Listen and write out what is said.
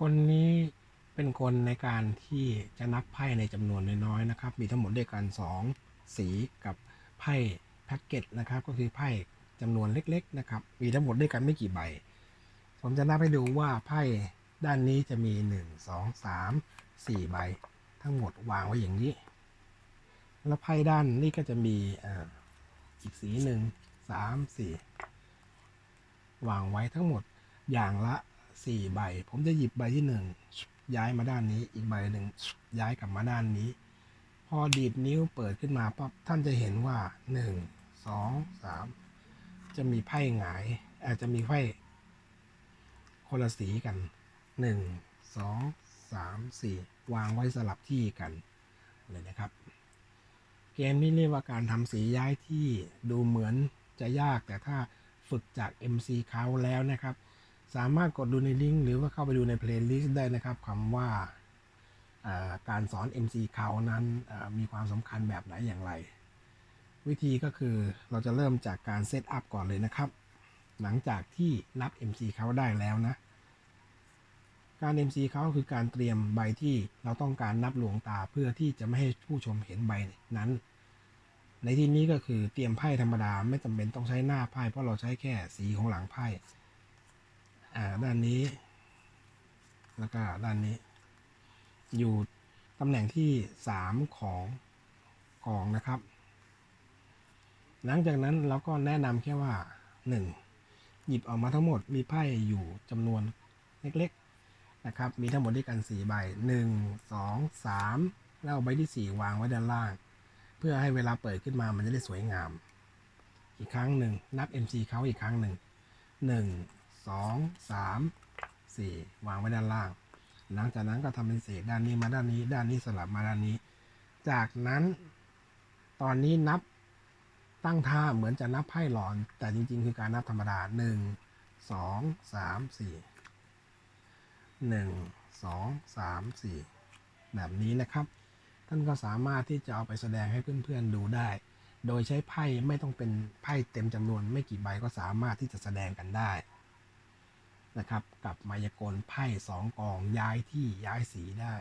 กลนี้เป็นกลในการที่จะนับไพ่ในจำนวนน้อยๆนะครับ มีทั้งหมดด้วยกัน 2 สีกับไพ่แพ็กเกจนะครับ ก็คือไพ่จำนวนเล็กๆนะครับ มีทั้งหมดด้วยกันไม่กี่ใบ ผมจะนับให้ดูว่าไพ่ด้านนี้จะมี 1 2 3 4 ใบ ทั้งหมดวางไว้อย่างนี้ แล้วไพ่ด้านนี้ก็จะมีออีกสีหนึ่งสามสี่วางไว้ทั้งหมดอย่างละ สี่ใบ ผมจะหยิบใบที่หนึ่งย้ายมาด้านนี้ อีกใบหนึ่งย้ายกลับมาด้านนี้ พอดีดนิ้วเปิดขึ้นมาปั๊บท่านจะเห็นว่าหนึ่งสองสามจะมีไพ่หงายอาจจะมีไพ่คนละสีกันหนึ่งสองสามสี่วางไว้สลับที่กันเลยนะครับ เกมนี้เรียกว่าการทำสีย้ายที่ดูเหมือนจะยากแต่ถ้าฝึกจาก MC เขาแล้วนะครับ สามารถกดดูในลิงก์หรือว่าเข้าไปดูในเพลย์ลิสต์ได้นะครับคำว่าการสอน MC เขานั้นมีความสำคัญแบบไหนอย่างไร วิธีก็คือเราจะเริ่มจากการเซตอัพก่อนเลยนะครับ หลังจากที่นับ MC เขาได้แล้วนะ การ MC เขาคือการเตรียมใบที่เราต้องการนับหลวงตาเพื่อที่จะไม่ให้ผู้ชมเห็นใบนั้น ในที่นี้ก็คือเตรียมไพ่ธรรมดาไม่จำเป็นต้องใช้หน้าไพ่เพราะเราใช้แค่สีของหลังไพ่ อ่าด้านนี้ แล้วก็ด้านนี้ อยู่ตำแหน่งที่สามของกองนะครับ หลังจากนั้นเราก็แนะนำแค่ว่าหนึ่งหยิบออกมาทั้งหมดมีไพ่อยู่จำนวนเล็กๆนะครับ มีทั้งหมดด้วยกันสี่ใบหนึ่งสองสามแล้วเอาใบที่สี่วางไว้ด้านล่าง เพื่อให้เวลาเปิดขึ้นมามันจะได้สวยงาม อีกครั้งหนึ่งนับ MC เขาอีกครั้งหนึ่งหนึ่ง สองสามสี่วางไว้ด้านล่าง หลังจากนั้นก็ทำเป็นเศษด้านนี้มาด้านนี้ ด้านนี้สลับมาด้านนี้ จากนั้นตอนนี้นับตั้งท่าเหมือนจะนับไพ่หลอน แต่จริง ๆ คือการนับธรรมดาหนึ่งสองสามสี่หนึ่งสองสามสี่แบบนี้นะครับ ท่านก็สามารถที่จะเอาไปแสดงให้เพื่อนๆดูได้ โดยใช้ไพ่ไม่ต้องเป็นไพ่เต็มจำนวนไม่กี่ใบก็สามารถที่จะแสดงกันได้ นะครับ กับมายากลไพ่สองกองย้ายที่ย้ายสีได้